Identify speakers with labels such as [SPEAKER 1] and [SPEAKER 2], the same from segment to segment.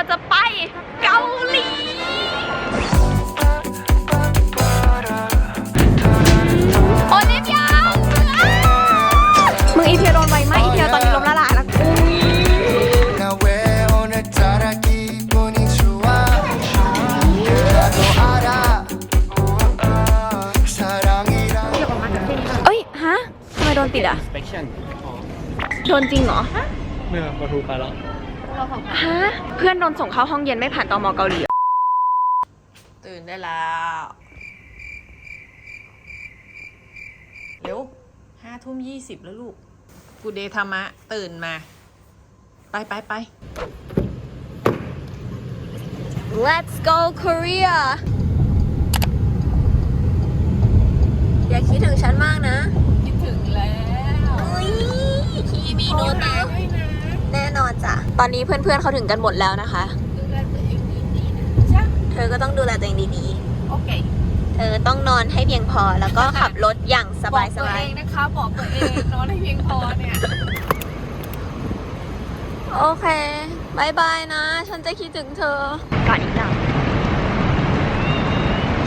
[SPEAKER 1] เราจะไปเกาหลี โอลิฟยังอ้าวมึงอีเทียโดนไวมากอีเทียตอนนี้ล้มละลายแล้ว
[SPEAKER 2] 나 왜 오늘따라 기분이 좋아 나도 알아 사랑이란
[SPEAKER 1] เอ้ย ฮะทำไมโดนติดอ่ะ
[SPEAKER 3] inspection
[SPEAKER 1] โดนจริงเหรอ
[SPEAKER 3] เมื่อประตูไปแล้ว
[SPEAKER 1] ฮะเพื่อนโดนส่งเข้าห้องเย็นไม่ผ่านตมเกาหลีเหรอ
[SPEAKER 4] ตื่นได้แล้ว เร็วห้าทุ่มยี่สิบแล้วลูก กูเดธรรมะ ตื่นมา ไปไปไป
[SPEAKER 1] Let's go Korea อย่าคิดถึงฉันมากนะ
[SPEAKER 4] คิดถึงแล้ว
[SPEAKER 1] อุ้ยคีมีโนตะ แน่นอนจ้ะ ตอนนี้เพื่อนๆเขาถึงกันหมดแล้วนะคะ
[SPEAKER 4] ดูแลตัวเองดีๆนะจ๊ะ
[SPEAKER 1] เธอก็ต้องดูแลตัวเองดี
[SPEAKER 4] โอเค
[SPEAKER 1] ๆ เธอต้องนอนให้เพียงพอแล้วก็ขับรถอย่างส
[SPEAKER 4] บอก
[SPEAKER 1] บาย
[SPEAKER 4] ตัว
[SPEAKER 1] ๆ
[SPEAKER 4] เองนะคะ บอกตัวเองนอนให้เพียงพอเนี่ย
[SPEAKER 1] โอเคบายบายนะ ฉันจะคิดถึงเธอ ก่อนอีกแล้ว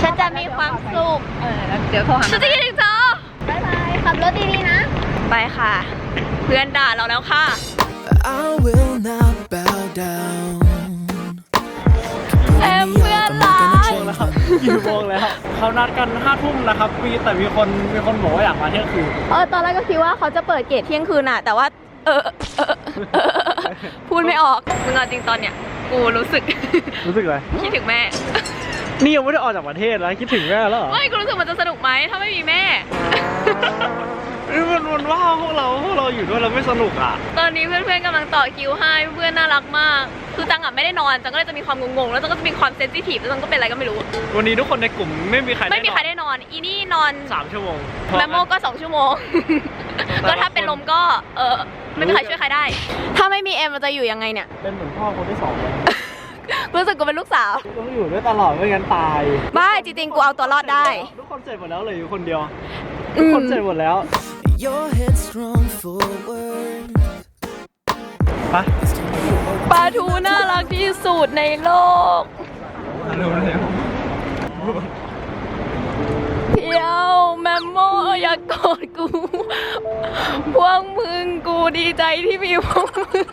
[SPEAKER 1] ฉันจะมีความสุข
[SPEAKER 4] เออแล้วเดี๋ยวโทรหา
[SPEAKER 1] ฉันจะคิดถึงเธอบายบาย ขับรถดีๆนะ ไปค่ะ เพื่อนด่าเราแล้วค่ะ
[SPEAKER 2] I will not bow down
[SPEAKER 1] แอมเพื่อนรัก
[SPEAKER 3] แล้วครับกี่โมงแล้วเขานัดกันห้าทุ่มนะครับมีแต่มีคนมีคนบอกว่าอยากมาเที่ยงคืน
[SPEAKER 1] เออตอนแรกก็คิดว่าเขาจะเปิดเกตเที่ยงคืนน่ะ แต่ว่า เออเออเออพูดไม่ออกมึงเอาจริงตอนเนี้ยกูรู้สึก
[SPEAKER 3] รู้สึกอะไร
[SPEAKER 1] คิดถึงแม่
[SPEAKER 3] นี่ยังไม่ได้ออกจากประเทศแล้วคิดถึงแม่แล้วเหรอ
[SPEAKER 1] ไม่กูรู้สึกมันจะสนุกไหมถ้าไม่มีแม่
[SPEAKER 3] นี่ มันมันว่าพวกเราพวกเราอยู่ด้วยเราไม่สนุกอะ
[SPEAKER 1] ตอนนี้เพื่อนๆกำลังต่อคิวให้เพื่อนน่ารักมาก คือจังอะไม่ได้นอนจังก็เลยจะมีความงงๆแล้วจังก็จะมีความเซนซิทีฟแล้วจังก็เป็นอะไรก็ไม่รู้
[SPEAKER 3] วันนี้ทุกคนในกลุ่มไม่มีใคร
[SPEAKER 1] ไม่มีใคร
[SPEAKER 3] ได้
[SPEAKER 1] ได้นอน อีนี่นอน
[SPEAKER 3] สามชั่วโมง
[SPEAKER 1] แมมโมก็สองชั่วโมง ก็ถ้าเป็นลมก็เออไม่มีใครช่วยใครได้ ถ้าไม่มีเอ็มมันจะอยู่ยังไงเนี่ย
[SPEAKER 3] เป็นเหมือนพ่อคนที่สองเลย
[SPEAKER 1] รู้สึกกูเป็นลูกสาว
[SPEAKER 3] ต้องอยู่ด้วยตลอดไม่งั้นตาย
[SPEAKER 1] บ้าจริงๆกูเอาตัวรอดได้
[SPEAKER 3] ทุกคนเสร็จหมดแล้วเหลยอยู่คนเดียว
[SPEAKER 1] อื
[SPEAKER 3] ทุก
[SPEAKER 1] ม
[SPEAKER 3] คนเสร็จหมดแล้ว
[SPEAKER 2] Your head strong forward
[SPEAKER 3] ไป
[SPEAKER 1] ปลาทูน่ารักที่สุดในโลก
[SPEAKER 3] เร็วเร็ว
[SPEAKER 1] เพียวแมมโมอย่ากกอดกู พวกมึงกูดีใจที่มีพวกมึง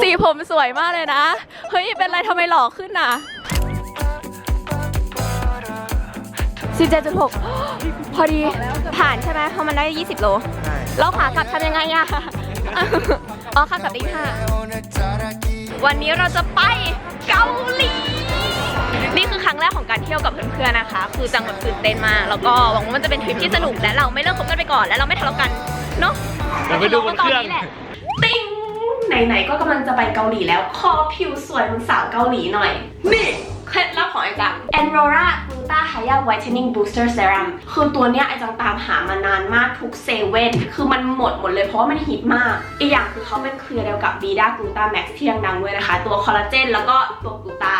[SPEAKER 1] สีผมสวยมากเลยนะ เฮ้ย เป็นไรทำไมหล่อขึ้นน่ะ สิบเจ็ดจนหกพอดีผ่านใช่ไหมพอมันได้ยี่สิบโลเราขากลับทำยังไงอะอ๋อขากลับอีกห้าวันนี้เราจะไปเกาหลี นี่คือครั้งแรกของการเที่ยวกับเพื่อนๆนะคะ คือจังหวัดตื่นเต้นมาก แล้วก็หวังว่ามันจะเป็นทริปที่สนุกและเราไม่เลิกคบกันไปก่อน และเราไม่ทะเลาะกันเนาะ
[SPEAKER 3] เราไปดูบนเครื่อง
[SPEAKER 1] ติ้งไหนๆก็กำลังจะไปเกาหลีแล้วขอผิวสวยของสาวเกาหลีหน่อย นี่ ของไอจัง Enrora Gluta Hya Whitening Booster Serum คือตัวเนี้ยไอจังตามหามานานมากทุกเซเว่นคือมันหมดหมดเลยเพราะว่ามันฮิตมาก อีกอย่างคือเขาเป็นเครือเดียวกับ Vida Gluta Max ที่ดังด้วยนะคะ ตัวคอลลาเจนแล้วก็ตัวกลูตา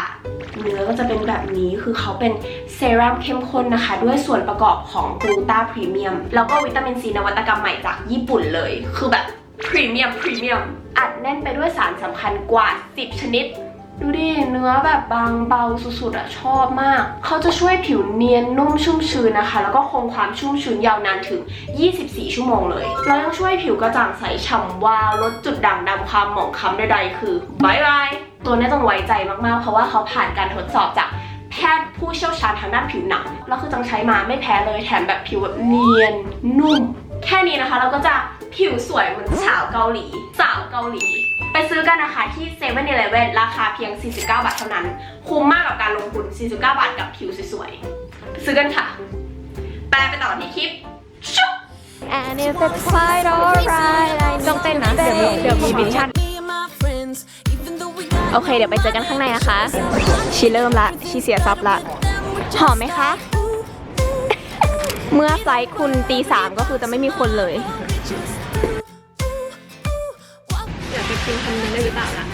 [SPEAKER 1] เนื้อก็จะเป็นแบบนี้คือเขาเป็นเซรั่มเข้มข้นนะคะ ด้วยส่วนประกอบของกลูตาพรีเมียมแล้วก็วิตามินซีนวัตกรรมใหม่จากญี่ปุ่นเลย คือแบบพรีเมียมพรีเมียมอัดแน่นไปด้วยสารสำคัญกว่า 10 ชนิด ดูดิเนื้อแบบบางเบาสุดๆอะชอบมาก เขาจะช่วยผิวเนียนนุ่มชุ่มชื้นนะคะ แล้วก็คงความชุ่มชื้นยาวนานถึง 24 ชั่วโมงเลยแล้วยังช่วยผิวกระจ่างใสฉ่ำวาวลดจุดด่างดำความหมองคล้ำใดๆคือบายบายตัวนี้ต้องไว้ใจมากๆ เพราะว่าเขาผ่านการทดสอบจากแพทย์ผู้เชี่ยวชาญทางด้านผิวหนังแล้วคือจังใช้มาไม่แพ้เลยแถมแบบผิวแบบเนียนนุ่ม แค่นี้นะคะเราก็จะผิวสวยเหมือนสาวเกาหลี สาวเกาหลี ไปซื้อกันนะคะที่7 e เ e ่ e อราคาเพียง 49 บาทเท่านั้น คุ้มมากกับการลงทุน 49 บาทกับผิวสวยๆไปซื้อกันค่ะ แปลไปต่อที่คลิปชุบ And if it's quite alright ต้องเต้นนะเดี๋ยวมีเดี๋ยวมีมิชชั่น
[SPEAKER 5] Me and my friends, even though we got
[SPEAKER 1] โอเค เดี๋ยวไปเจอกันข้างในนะคะ ชีเริ่มละ ชีเสียซับละ หอมไหมคะ เมื่อไฟลท์คุณตีสามก็คือจะไม่มีคนเลยเดี๋ยวไปกินคำนึงได้หรือเปล่าล่ะ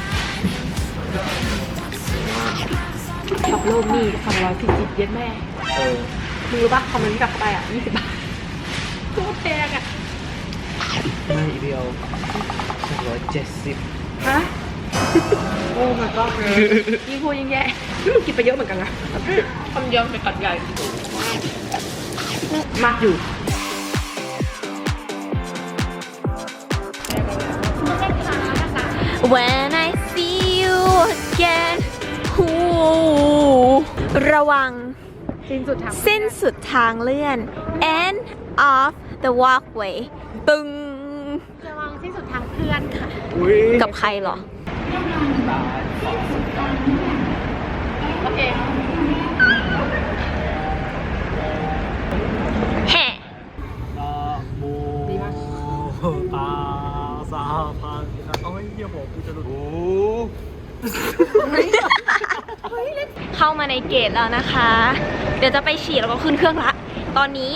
[SPEAKER 1] ช็อกโลกนี่สองร้อยสี่สิบเย็นแม่
[SPEAKER 3] เออ
[SPEAKER 1] มึงรู้ปะคอมเมนต์กลับไปอะยี่สิบบาทโคตรแพงอะ
[SPEAKER 3] ไม่เดียวหนึ่งร้อยเจ็ดสิบ
[SPEAKER 1] ฮะ
[SPEAKER 3] โอ้ my god
[SPEAKER 1] ยิ่งพูดยิ่งแย่ กินไปเยอะเหมือนกันนะ
[SPEAKER 4] คนเดียวเป็นกัดใหญ่
[SPEAKER 1] มากอยู่ When I see you again หูระวัง
[SPEAKER 4] สิ้นสุดทาง
[SPEAKER 1] สิ้นสุดทางเลื่อน end of the walkway ตึง
[SPEAKER 4] ระวังสิ้นสุดทางเพื่อนค่ะ
[SPEAKER 1] กับใครเหรอ
[SPEAKER 4] เค
[SPEAKER 1] แห่
[SPEAKER 3] นะโมตาสาพันนะเอาไว้เหี้ยบอกกูจะหลุดโอ้
[SPEAKER 1] เข้ามาในเกตแล้วนะคะ เดี๋ยวจะไปฉี่แล้วก็ขึ้นเครื่องละ ตอนนี้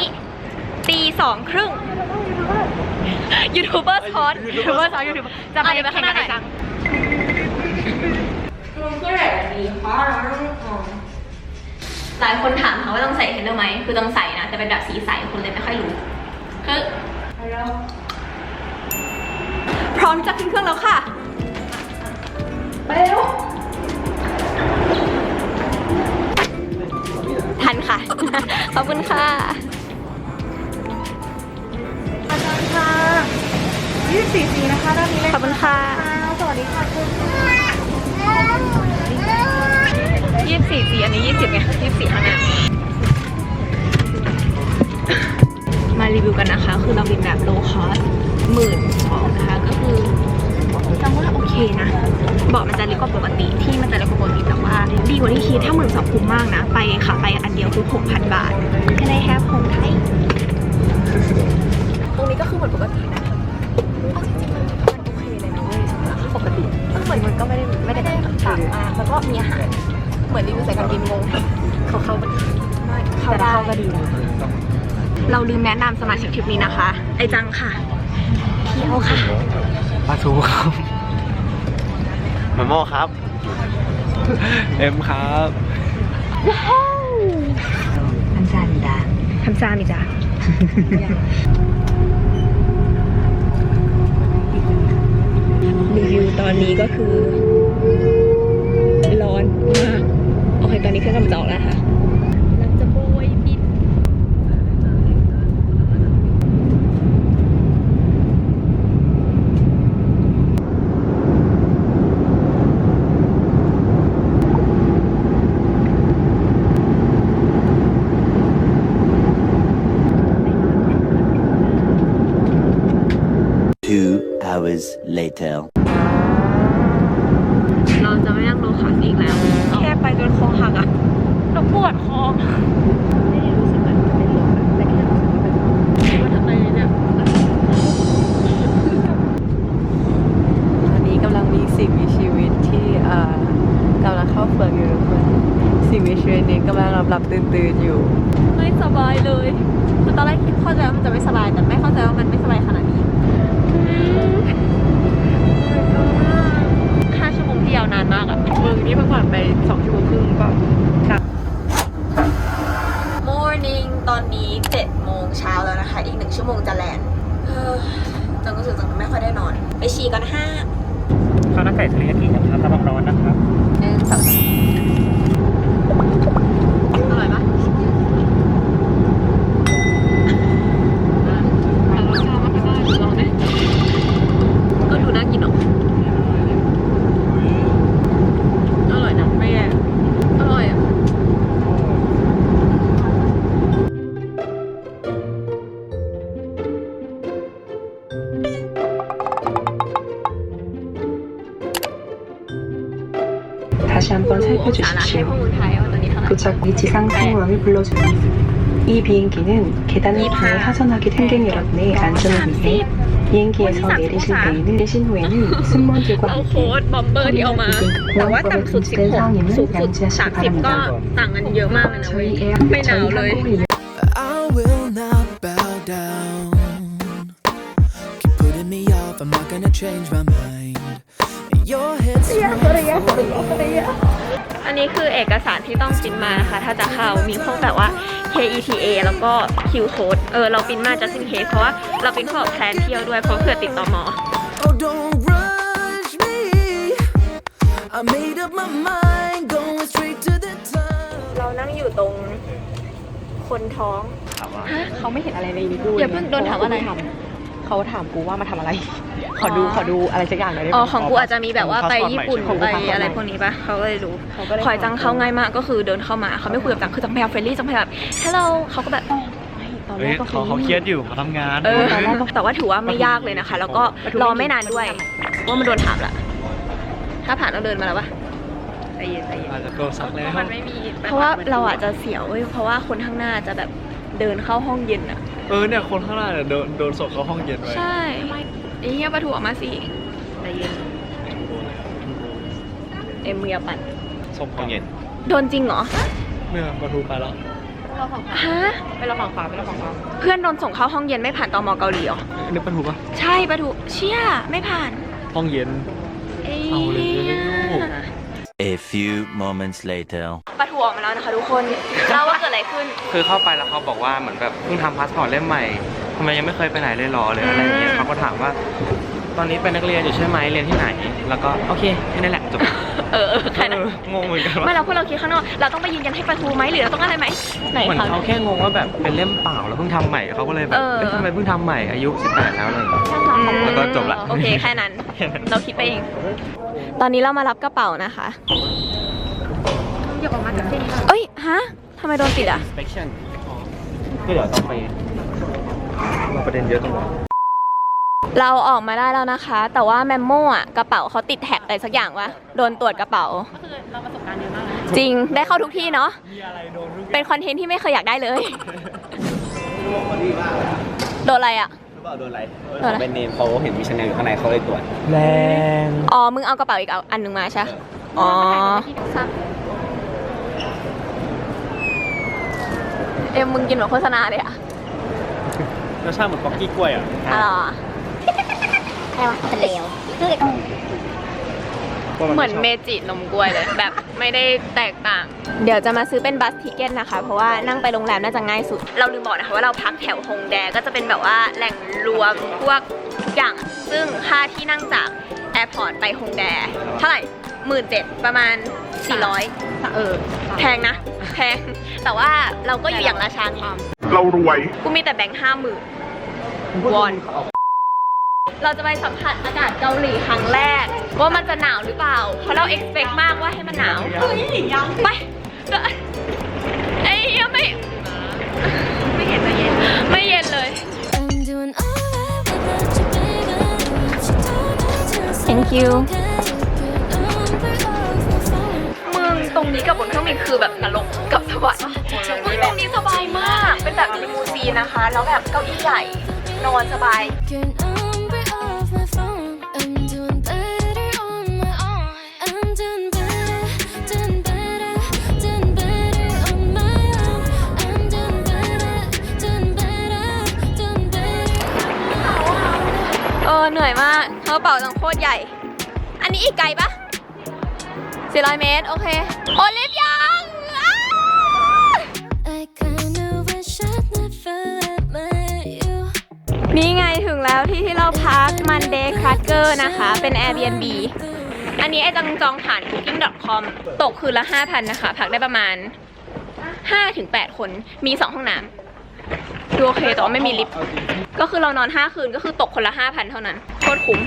[SPEAKER 1] ตีสองครึ่งยูทูบเบอร์ซอนยูทูบเบอร์ซอนยูทูบเบอร์จะไปไปข้างหน้าหน่อยหลายคนถามค่ะว่าต้องใส่เทรนเนอร์ไหม คือต้องใส่นะ แต่เป็นแบบสีใสคนเลยไม่ค่อยรู้ คือพร้อมจะขึ้นเครื่องแล้วค่ะ ไปเร็ว ขอบคุณค่ะ
[SPEAKER 4] ยี่สิบสี่นะคะด้านนี้เลย
[SPEAKER 1] ขอบคุณค่ะ
[SPEAKER 4] สวัสดีค่ะคุณ
[SPEAKER 1] ยี่สิบสี่สีอันนี้ยี่สิบไงยี่สิบสี่ข้างหน้ามารีวิวกันนะคะ คือเราบินแบบ low cost หมื่นสองนะคะ ก็คือ จังว่าโอเคนะเบาะมันจะเล็กกว่าปกติที่มันจะเล็กกว่าปกติแต่ว่าดีกว่าที่คิดถ้าหมื่นสองคุ้มมากนะ ไปค่ะไปอันเดียวคือหกพันบาทแค่ได้แค่คงไทยตรงนี้ก็คือเหมือนปกตินะเอาจริงๆมันมันโอเคเลยนะเว้ยสำหรับราคาปกติก็เหมือนมันก็ไม่ได้ไม่ได้ต่างมากแล้วก็มีอาหารเหมือนรีวิวสายการบินงงเขาเข้ากันไม่เขาได้ก็ดีเราลืมแนะนำสมาชิกทริปนี้นะคะ ไอจังค่ะเที่ยวค่ะ
[SPEAKER 3] มาถูครับ มาโม่ครับ เอ็มครับ
[SPEAKER 1] 감사합니다. 감사합니다. รีวิวตอนนี้ก็คือ ร้อนมาก โอเค ตอนนี้เครื่องกำลังจะออกแล้วค่ะกำ
[SPEAKER 6] later.
[SPEAKER 7] 다시 한번 살펴주십시오.
[SPEAKER 1] 그
[SPEAKER 7] 도착 이 지상 상황을 불러줍니다. 이 비행기는 계단을 통해 하선하게 생긴 여러분의 안전을 위해 비행기에서 내리실 때에는 내신 후에는 승무원들과 함께
[SPEAKER 1] 공항법에 금지된 사항임을 양지하시기 바랍니다. 어,
[SPEAKER 7] 저희 에어 저희
[SPEAKER 1] 항공이 นนี้คือเอกสารที่ต้องปริ้นมานะคะ ถ้าจะเข้ามีพวกแบบว่า KETA แล้วก็ Q code เออ เราปริ้นมา just in case เพราะว่าเราปริ้นเพื่อแพลนเที่ยวด้วยเพราะเผื่อติดต่อมอ
[SPEAKER 2] Oh, don't rush me. I made up my mind, going straight to the top.
[SPEAKER 1] เรานั่งอยู่ตรงคนท้อง
[SPEAKER 4] เขาไม่เห็นอะไรในนี้กู
[SPEAKER 1] อย่าเพิ่งโดนถามว่าอะไร
[SPEAKER 4] เขาถามกูว่ามาทำอะไร ขอดูขอดูอะไรสักอย่างหน่อยได้ไหม
[SPEAKER 1] อ๋อของกูอาจจะมีแบบว่าไปญี่ปุ่น
[SPEAKER 4] ของกู
[SPEAKER 1] ไป
[SPEAKER 4] พาสปอร์ต
[SPEAKER 1] อะไร
[SPEAKER 4] ใหม่
[SPEAKER 1] พวกนี้ปะเขาก็เลยรู้
[SPEAKER 4] เขาก็เลย
[SPEAKER 1] คอยจังเข้าง่ายมากก็คือเดินเข้ามาเขาไม่คุยกับจังคือจังพยายามเฟรนลี่จังพยายามแบบ hello เขาก็แบบ
[SPEAKER 4] ตอนแร
[SPEAKER 3] เฮ้ย
[SPEAKER 4] กก็
[SPEAKER 3] เขาเขาเครียดอยู่เขาทำงาน
[SPEAKER 1] เออ แต่ว่าถือว่าไม่ยากเลยนะคะ แล้วก็รอไม่นานด้วย ว่ามันโดนถามละ ถ้าผ่านเราเดินมาแล้วปะใจเย็นใจเย็น
[SPEAKER 3] อาจจะโดนซักแล้ว
[SPEAKER 1] มันไม่มีเพราะว่าเราอาจจะเสียวเว้ยเพราะว่าคนข้างหน้าจะแบบเดินเข้าห้องเย็นอะ
[SPEAKER 3] เออเนี่ยคนข้างหน้าเนี่ยโดนโดนส่งเข้าห้องเย็นไว้
[SPEAKER 1] ใช่ไอ้เหี้ยประถูออกมาสิใจเย็นเอ็มเมียปั่น
[SPEAKER 3] ส่งห้องเย็น
[SPEAKER 1] โดนจริงเหรอ
[SPEAKER 3] เนี่ยประตูไปแล้ว
[SPEAKER 1] ฮะ
[SPEAKER 4] ไปเราฝั่งขวาไปเราฝั่งขวา
[SPEAKER 1] เพื่อนโดนส่งเข้าห้องเย็นไม่ผ่านตมเกาหลีเหรอ
[SPEAKER 3] นี่ประตูปะ
[SPEAKER 1] ใช่ประถูเชี่ยไม่ผ่าน
[SPEAKER 3] ห้องเย็น
[SPEAKER 1] เอ้
[SPEAKER 3] เอาเลย
[SPEAKER 6] A few moments later.
[SPEAKER 1] ประถูออกมาแล้วนะคะทุกคนเล่าว่าเกิ ดอะไรขึ้น
[SPEAKER 8] คือเข้าไปแล้วเขาบอกว่าเหมือนแบบเพิ่งทำพาสปอร์ตเล่มใหม่ทำไมยังไม่เคยไปไหนเลยหรอหรืออะไรอย่างเงี้ย
[SPEAKER 1] อืม
[SPEAKER 8] เขาก็ถามว่า ตอนนี้เป็นนักเรียนอยู่ใช่ไหมเรียนที่ไหน แล้วก็โอเคแค่นั้นแหละจบ
[SPEAKER 1] เออเออแค่นั้น
[SPEAKER 8] เอองงเหมือนกัน
[SPEAKER 1] ไม่
[SPEAKER 8] ว่า
[SPEAKER 1] เราพวกเราคิดข้างนอกเราต้องไปยืนยันให้ประทูไหมหรือเราต้องอะไรไหมไหน
[SPEAKER 8] เหมือน
[SPEAKER 1] คะ
[SPEAKER 8] เขาแค่งงว่าแบบเป็นเล่มเปล่าแล้วเพิ่งทำใหม่เขาก็เลยแบบ
[SPEAKER 1] เออ
[SPEAKER 8] เอ้ยทำไมเพิ่งทำใหม่อายุ 18 แล้วอะไรอย่างเงี้ย
[SPEAKER 1] อืม
[SPEAKER 8] แล้วก็จบละ
[SPEAKER 1] โอเคแค่นั้น
[SPEAKER 8] แค่นั้น
[SPEAKER 1] เราคิดไปเอง ตอนนี้เรามารับกระเป๋านะคะอยากออกมาจากเส้นเอ้ย ฮะ ทำไมโดนปิดอะ
[SPEAKER 8] inspection ก็เดี๋ยวต้องไปมาประเด็นเยอะตรงนี้
[SPEAKER 1] เราออกมาได้แล้วนะคะ แต่ว่าแมมโม่อะกระเป๋าเขาติดแท็กอะไรสักอย่างวะโดนตรวจกระเป๋า
[SPEAKER 4] ก็คือเราประสบการณ์เยอะมากนะ
[SPEAKER 1] จริงได้เข้าทุกที่เนาะ
[SPEAKER 3] มีอะไรโดนทุก
[SPEAKER 1] เป็นคอนเทนต์ที่ไม่เคยอยากได้เลย โดนอะไรอะ
[SPEAKER 9] รู้เปล่าโดนอะไร
[SPEAKER 1] โดนอะไร
[SPEAKER 9] เป็นเนมเขาเห็นมีชาแนลอยู่ข้างในเขาเลยตรวจ
[SPEAKER 3] แรง
[SPEAKER 1] อ๋อมึงเอากระเป๋าอีกเอาอันหนึ่งมาใช่ปะอ๋อ เอ็มมึงกินเหมือนโฆษณาเลยอะ
[SPEAKER 3] รสชาติเหมือนป๊อกกี้กล้วยอะ
[SPEAKER 1] อ๋อเหมือนเมจินมกล้วยเลย แบบไม่ได้แตกต่าง เดี๋ยวจะมาซื้อเป็นบัสทิเก็ตนะคะ เพราะว่านั่งไปโรงแรมน่าจะง่ายสุด เราลืมบอกนะคะว่าเราพักแถวฮงแดก็จะเป็นแบบว่าแหล่งรวมพวกทุกอย่าง ซึ่งค่าที่นั่งจากแอร์พอร์ตไปฮงแดเท่าไหร่หมื่นเจ็ดประมาณ 400
[SPEAKER 4] เออ
[SPEAKER 1] แพงนะ แพง แต่ว่าเราก็อยู่อย่างราชาไง
[SPEAKER 10] เรารวย
[SPEAKER 1] กูมีแต่แบงค์ห้าหมื่นวอน เราจะไปสัมผัสอากาศเกาหลีครั้งแรก ว่ามันจะหนาวหรือเปล่า เพราะเรา expect มากว่าให้มันหนาว เฮ้ยยังไปเดี๋ยวเอ้ยยังไม่ ไม่เย็นไม่เย็น ไม่เย็นเลย
[SPEAKER 5] I'm doing alright without you, baby. She told me just
[SPEAKER 1] Thank you. ตรงนี้กับบนเครื่องบินคือแบบนรกกับสวรรค์อุ๊ยตรงนี้สบายมาก เป็นแบบลิมูซีนนะคะ แล้วแบบเก้าอี้ใหญ่นอนสบาย
[SPEAKER 5] โเอ
[SPEAKER 1] อเหนื่อยมากกราเป่าตังโคตรใหญ่ อันนี้อีกไกลปะ 400 เมตร โอเค โอลิฟยังอ้า
[SPEAKER 5] I kinda wish I'd never met you.
[SPEAKER 1] นี่ไงถึงแล้วที่ที่เราพัก Monday Cracker นะคะ เป็น Airbnb อันนี้ไอ้จังจองผ่าน booking.com ตกคืนละ 5,000 นะคะ พักได้ประมาณ 5-8 คน มี 2 ห้องน้ำดูโอเคแต่ว่าไม่มีลิฟต์ ก็คือเรานอน 5 คืนก็คือตกคนละ 5,000 เท่านั้นโคตรคุ้ม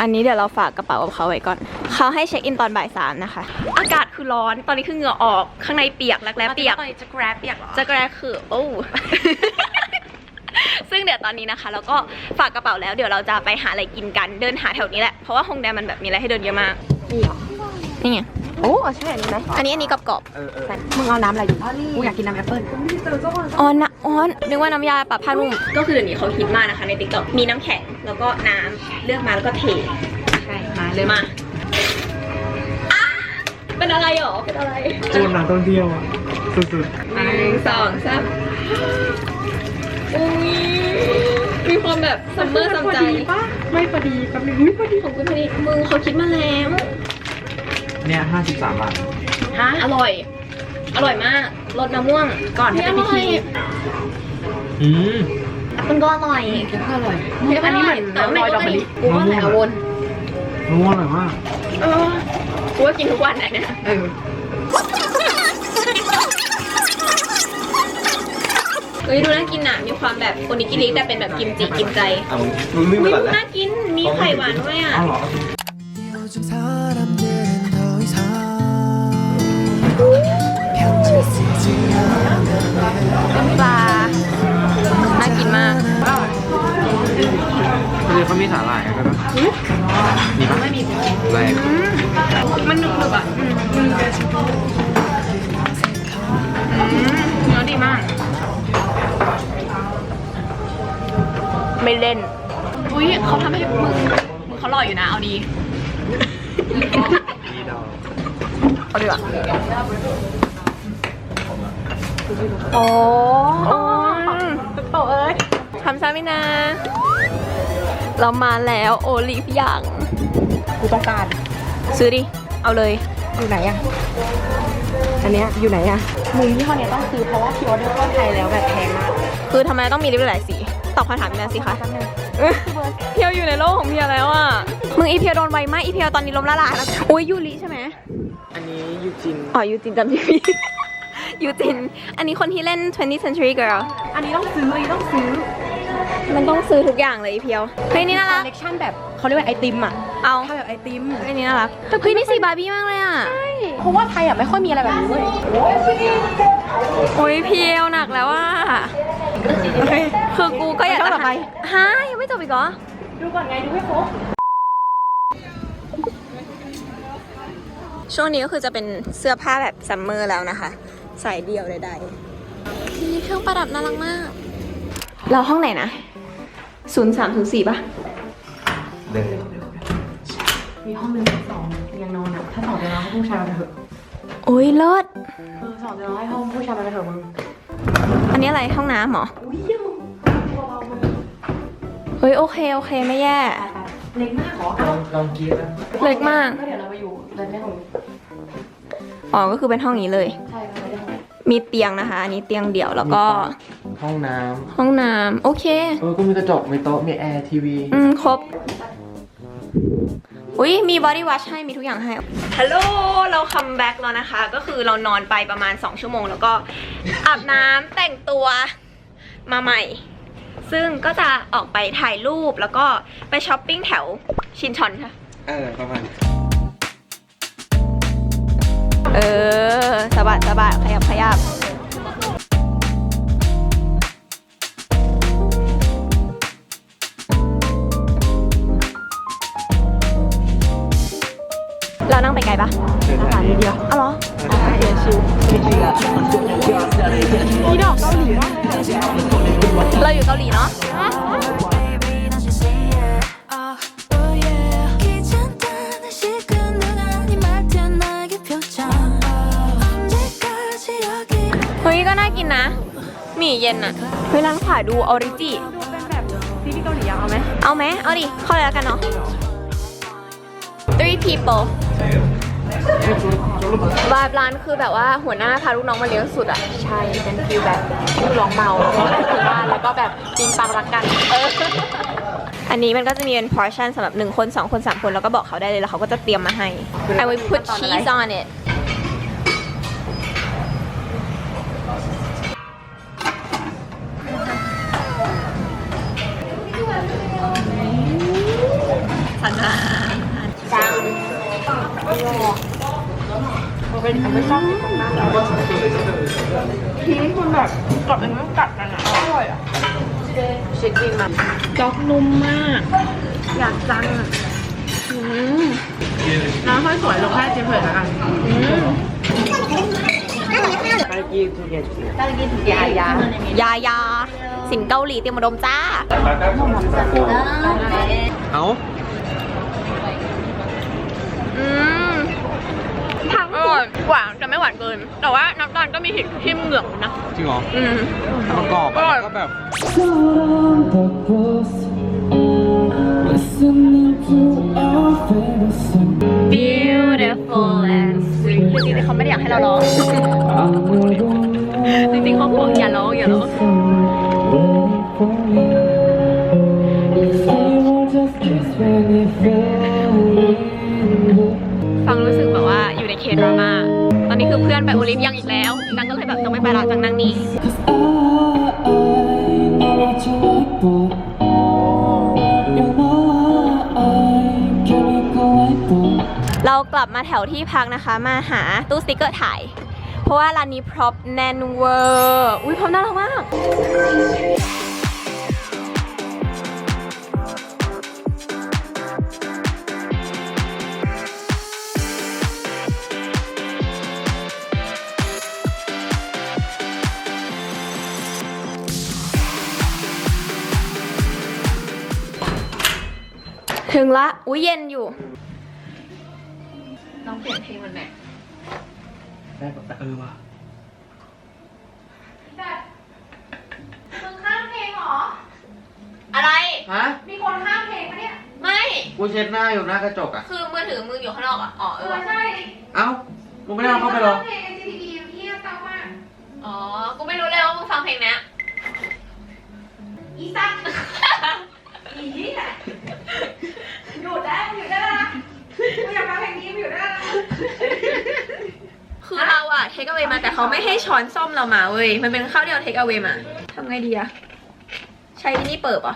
[SPEAKER 1] อันนี้เดี๋ยวเราฝากกระเป๋ากับเขาไว้ก่อน เขาให้เช็คอินตอนบ่ายสามนะคะ อากาศคือร้อน ตอนนี้คือเหงื่อออก ข้างในเปียกรักแร้เปียก
[SPEAKER 4] จะ grab เปียกเหรอ
[SPEAKER 1] จะแกรกคือ โอ้ ซึ่งเดี๋ยวตอนนี้นะคะแล้วก็ฝากกระเป๋าแล้ว เดี๋ยวเราจะไปหาอะไรกินกัน เดินหาแถวนี้แหละ เพราะว่าฮงแดมันแบบมีอะไรให้เดินเยอะมากนี่ไง
[SPEAKER 4] โอ้ใช่อันนี้ไหม
[SPEAKER 1] อันนี้อันนี้กรอบ
[SPEAKER 4] มึงเอาน้ำอะไรอยู่กูอยากกินน้ำแอปเปิ้ล
[SPEAKER 1] ๆอ๋อนะอ๋อนึกว่าน้ำยาปรับผ้านุ่ม ก็คือเดี๋ยวนี้เขาฮิตมากนะคะในติ๊กต็อกมีน้ำแข็งแล้วก็น้ำเลือกมาแล้วก็เท
[SPEAKER 4] ใช่มาเลย
[SPEAKER 1] มาอะเป็นอะไรหรอเป็นอะไร
[SPEAKER 3] จูนนักท่องเที่ยวอะ สุด
[SPEAKER 1] หนึ่งสองสามอุ้ยมีความแบบซัมเมอร์ซัมใจ
[SPEAKER 4] ไม่พอดีแป๊บนึงอุ้ยพอดี
[SPEAKER 1] ของคุณพอดีมึงเขาคิดมาแล้ว
[SPEAKER 3] ๆ เนี่ย53บาท
[SPEAKER 1] ฮะอร่อย อร่อยมากรสมะม่วง
[SPEAKER 4] ก่อนที่เป็นพิธี
[SPEAKER 3] อืม
[SPEAKER 1] มันก็อร่อย
[SPEAKER 4] ก็อร่อย
[SPEAKER 1] อันนี้เหมือน
[SPEAKER 4] น้ำลอยดอกมะลิ
[SPEAKER 1] กูว่าแหละวน
[SPEAKER 3] นัวอร่อยมาก
[SPEAKER 1] เออกูว่ากินทุกวันนะเนี่ย
[SPEAKER 4] เออ
[SPEAKER 1] เฮ้ยดูน่ากินอะ มีความแบบโอนิกิริแต่เป็นแบบกิมจิกินใจ
[SPEAKER 9] อะมึงมึงวิ่งไป
[SPEAKER 1] อุ้ย
[SPEAKER 9] ก่อนแล้ว
[SPEAKER 1] น่ากิน มีไข่หวานด้วยอะ ปลา น่ากินมาก
[SPEAKER 8] คือเขามีสาหร่ายใช่ปะมีปะไม่มีแรง
[SPEAKER 1] มันหนึบๆอะอืมเนื้อดีมาก ไม่เล่น อุ้ยเขาทำให้มึงมึงเขาหล่ออยู่นะ เอาดี เอาดีกว่าโอ้โตเอ้ยทำซามินา เรามาแล้วโอลิฟอย่าง
[SPEAKER 4] กูต้องการ
[SPEAKER 1] ซื้อดิ เอาเลย
[SPEAKER 4] อยู่ไหนอะอันเนี้ยอยู่ไหนอะมึงยี่ห้อเนี้ยต้องซื้อเพราะว่าพิออเดอร์เข้าไทยแล้วแบบแพงมาก
[SPEAKER 1] คือทำไมต้องมีลิปหลายสี ตอบคำถามนี้สิคะเออเพียวอยู่ในโลกของเพียวแล้วอะมึง อีเพียวโดนไวมากอีเพียวตอนนี้ล้มละลายแล้วอุ้ยยูริใช่ไหม
[SPEAKER 3] อันนี้ยูจิน
[SPEAKER 1] อ๋อยูจินจำชื่อผิดยูจิน อันนี้คนที่เล่น 20th Century Girl
[SPEAKER 4] อันนี้ต้องซื้ออันนี้ต้องซื้อ
[SPEAKER 1] มันต้องซื้อทุกอย่างเลยอีเพียวเฮ้ยนี่น่า
[SPEAKER 4] คอ
[SPEAKER 1] รั
[SPEAKER 4] ล
[SPEAKER 1] ก
[SPEAKER 4] เลคชั่นแบบเขาเรียกว่าไอติมอะ
[SPEAKER 1] เอา
[SPEAKER 4] ถ้าแบบไอติม
[SPEAKER 1] เฮ้ยนี่น่ารักเฮ้ยนี่สีบาร์บี้มากเลยอะ
[SPEAKER 4] เพราะว่าไทยอะไม่ค่อยมีอะไรแบบนี้เว้ย
[SPEAKER 1] โอ้ยเพียวหนักแล้วอะคือกูก็อยากจะไปฮะยังไม่จบอีกเหรอ
[SPEAKER 4] ดูก่อนไงดูให้ครบ
[SPEAKER 1] ช่วงนี้ก็คือจะเป็นเสื้อผ้าแบบซัมเมอร์แล้วนะคะใส่เดี่ยวใดๆมีเครื่องประดับน่ารักมาก เราห้องไหนนะศูนย์สามศูนย์สี่ป่ะ
[SPEAKER 9] เดิน
[SPEAKER 4] มีห้องนึงสองเตียงนอนอะถ้าสองเตียงนอนให้ผู้ชายมาเถอะ
[SPEAKER 1] โอ้ยเลิศ
[SPEAKER 4] เออสองเตียงนอนให้ห้องผู้ชายมาเถอะมึง
[SPEAKER 1] อันนี้อะไรห้องน้ำเหรอเฮ้ยโอเคโอเคไม่แย่
[SPEAKER 4] เล็กมากเหรอ
[SPEAKER 3] ลองลองกีดนะ
[SPEAKER 1] เล็กมาก
[SPEAKER 4] ก็เดี๋ยวเราไปอยู่เดินได้ตรงนี้
[SPEAKER 1] อ๋อก็คือเป็นห้องนี้เลย
[SPEAKER 4] ใช่เราไปได้ตรงนี้
[SPEAKER 1] มีเตียงนะคะ อันนี้เตียงเดี่ยวแล้วก็
[SPEAKER 8] ห้องน้
[SPEAKER 1] ห้องน้ำโอเคำ
[SPEAKER 8] เออก็มีกระจกมีโต๊ะมีแอร์ทีวี
[SPEAKER 1] อืม ครบ อุ้ยมีบอดี้ว s ชให้ มีทุกอย่างให้ ฮัลโหล เราคัมแบ็กแล้วนะคะ ก็คือเรานอนไปประมาณ 2 ชั่วโมง แล้วก็ อาบน้ำแต่งตัวมาใหม่ ซึ่งก็จะออกไปถ่ายรูปแล้วก็ไปช้อปปิ้งแถวชินชอนค่ะ
[SPEAKER 8] เออประมาณ
[SPEAKER 1] เออสะบัดสะบัดขยับขยับเรานั่งไปไกลปะ
[SPEAKER 4] อาหารเดียว
[SPEAKER 1] อ๋อเหรอ
[SPEAKER 4] อาหารเดียวชิวนี่ดอกเกาหลีมากเลย
[SPEAKER 1] เราอยู่เกาหลีเนาะ น่ากินนะหมี่เย็นอะเฮ้ยร้านขายดูออริจิ
[SPEAKER 4] ดูเป็นแบบซีรีส์เกาหลีอะเอาไหม
[SPEAKER 1] เอาไหมเอาดิเข้าเลยแล้วกันเนาะ three people วายร้านคือแบบว่าหัวหน้าพาลูกน้องมาเลี้ยงสุดอะ
[SPEAKER 4] ใช่เป็นฟิลแบบลูกร้องเมาแล้วก็ไปที่บ้านแล้วก็แบบปิงปังรักกัน
[SPEAKER 1] เอออันนี้มันก็จะมีเป็น portion สำหรับ 1 คน 2 คน 3 คน แล้วก็บอกเขาได้เลย แล้วเขาก็จะเตรียมมาให้ I will put cheese on it
[SPEAKER 4] เป็นอันไม่ชอบตรงนั้นแล้วทีนี้คุณแบบกรอบเองต้องกัดกันอะอร่อยอะเช็คดีมันจ๊อกนุ่มมาก อยากจังอะน้ำค่อยสวยลงแค่จิ้มเผ็ดแล้วกัน
[SPEAKER 3] ไปกีทุกอย่าง
[SPEAKER 4] ยายายา
[SPEAKER 1] ยาสินเกาหลีเตรียมมาดมจ้า
[SPEAKER 8] เอา
[SPEAKER 1] อืมผักอ ร่อยหวานแต่ไม่หวานเกิน แต่ว่าน้ำตาลก็มีหินที่เหงือกนะ
[SPEAKER 8] จริงเหรอ
[SPEAKER 1] อืม
[SPEAKER 8] ประกอบ
[SPEAKER 1] อร่อย
[SPEAKER 8] อะก็แบบ
[SPEAKER 1] beautiful and sweet คือจริงๆเขาไม่ได้อยากให้เราร้อง จริงๆเขาบอกอย่าร้องอย่าร้อง ไปโอลิฟยังอีกแล้วจังก็เลยแบบจังไม่ไปละจังนั่งนี่เรากลับมาแถวที่พักนะคะ มาหาตู้สติกเกอร์ถ่าย เพราะว่าร้านนี้พร็อพแน่นเวอร์ อุ้ยพร็อพน่ารักมาก ถึงละ อุ้ยเย็นอยู่น้องเปลี่ยนเพลงมันไหม
[SPEAKER 4] ได้แบบเออว่ะ
[SPEAKER 1] มึงข้ามเพลงเหรอ อะไร
[SPEAKER 8] ฮะ
[SPEAKER 1] มีคนข้ามเพลงปะเนี่ย ไม่
[SPEAKER 8] กูเช็ดหน้าอยู่หน้ากระจกอะ
[SPEAKER 1] คือมือถือมืออยู่ข้างนอกอะ อ๋อเออ ใช่
[SPEAKER 8] เอ้ามึงไม่ได้เอาเข้าไปหรอ
[SPEAKER 1] เพลง NCT พี่เก่ามาก อ๋อ กูไม่รู้เลยว่ามึงฟังเพลงเนี้ย เราอะเทคเอาไว้มาแต่เขาไม่ให้ช้อนส้อมเรามาเว้ย มันเป็นข้าวที่เราเทคเอาไว้มาทำไงดีอะใช้นี่เปิดปะ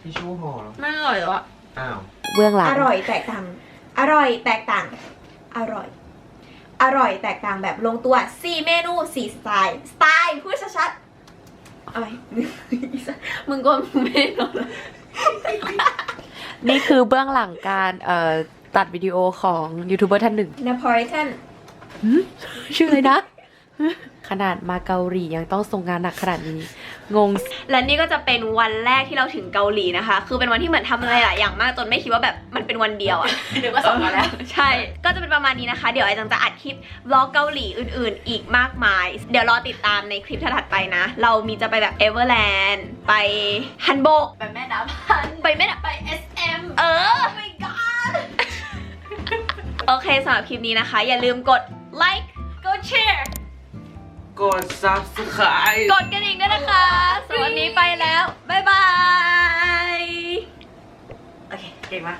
[SPEAKER 8] ทิชชู่ห่อเหรอ
[SPEAKER 1] ไม่อร่อยหรออะ
[SPEAKER 8] อ้าว
[SPEAKER 10] เบื้องหลัง
[SPEAKER 11] อร่อยแตกต่าง อร่อยแตกต่าง อร่อย อร่อยแตกต่างแบบลงตัว4เมนู4สไตล์ สไตล์พูดชัดๆอะไร
[SPEAKER 1] มึงก็ไม่รู้
[SPEAKER 10] นี่คือเบื้องหลังการเอ่อ ตัดวิดีโอของยูทูบเบอร์ท่านหนึ่ง
[SPEAKER 11] น p o l i t a n
[SPEAKER 10] ชื่ออะไรนะ ขนาดมาเกาหลียังต้องส่งงานหนักขนาดนี้ งง
[SPEAKER 1] และนี่ก็จะเป็นวันแรกที่เราถึงเกาหลีนะคะ คือเป็นวันที่เหมือนทำอะไรหลายอย่างมากจนไม่คิดว่าแบบมันเป็นวันเดียวอะ
[SPEAKER 10] หรือว่าสองวันแล้ว
[SPEAKER 1] ใช่ ก็จะเป็นประมาณนี้นะคะ เดี๋ยวไอจังจะอัดคลิปวล็อกเกาหลีอื่นๆ อีกมากมาย เดี๋ยวรอติดตามในคลิปถัดๆไปนะ เรามีจะไปแบบเอเวอร์แลนด์ ไปฮันโบก
[SPEAKER 10] ไปแม่น้ำพัน
[SPEAKER 1] ไปไม่ได้ไป SM เออ oh my god โอเคสำหรับคลิปนี้นะคะ อย่าลืมกดไลค์กดแชร์
[SPEAKER 8] กด subscribe
[SPEAKER 1] กดกระดิ่งด้วยนะคะสำหรับวันนี้ไปแล้ว บ๊ายบาย
[SPEAKER 10] โอเค เก่งมาก